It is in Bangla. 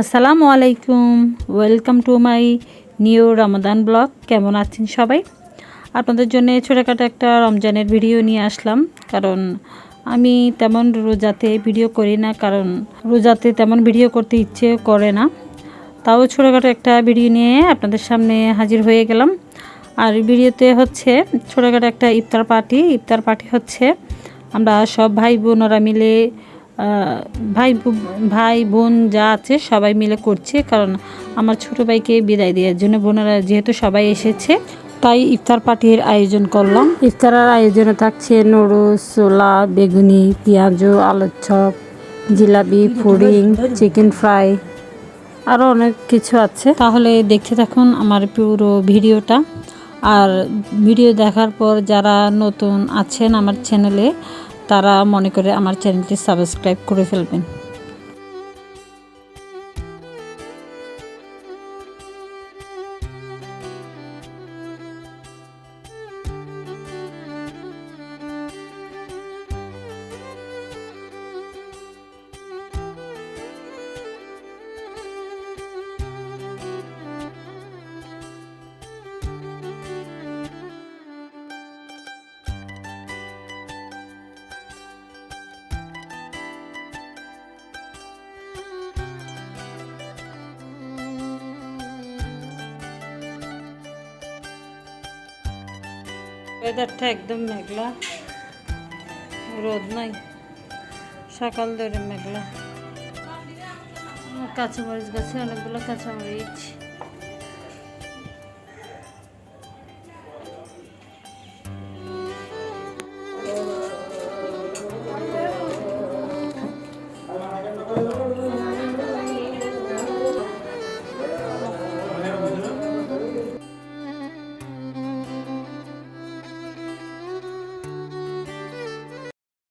আসসালামু আলাইকুম। Welcome to my new Ramadan blog কেমন আছেন সবাই? আপনাদের জন্য ছোটোখাটো একটা রমজানের ভিডিও নিয়ে আসলাম। কারণ আমি তেমন রোজাতে ভিডিও করি না, কারণ রোজাতে তেমন ভিডিও করতে ইচ্ছে করে না। তাও ছোটোখাটো একটা ভিডিও নিয়ে আপনাদের সামনে হাজির হয়ে গেলাম। আর ভিডিওতে হচ্ছে ছোটোখাটো একটা ইফতার পার্টি। ইফতার পার্টি হচ্ছে আমরা সব ভাই বোনরা মিলে ভাই ভাই বোন যা আছে সবাই মিলে করছে কারণ আমার ছোট ভাইকে বিদায় দেওয়ার জন্য বোনেরা যেহেতু সবাই এসেছে তাই ইফতার পার্টির আয়োজন করলাম। ইফতারের আয়োজনে থাকছে নুডলস ছোলা বেগুনি পেঁয়াজু আলুর চপ জিলাপি পুডিং চিকেন ফ্রাই আরও অনেক কিছু আছে। তাহলে দেখতে থাকুন আমার পুরো ভিডিওটা। আর ভিডিও দেখার পর যারা নতুন আছেন আমার চ্যানেলে তারা মনে করে আমার চ্যানেলটি সাবস্ক্রাইব করে ফেলবেন। ওয়েদারটা একদম মেঘলা। রোদ নাই। সকাল ধরে মেঘলা। কাঁচামরিচ গাছে অনেকগুলো কাঁচামরিচ।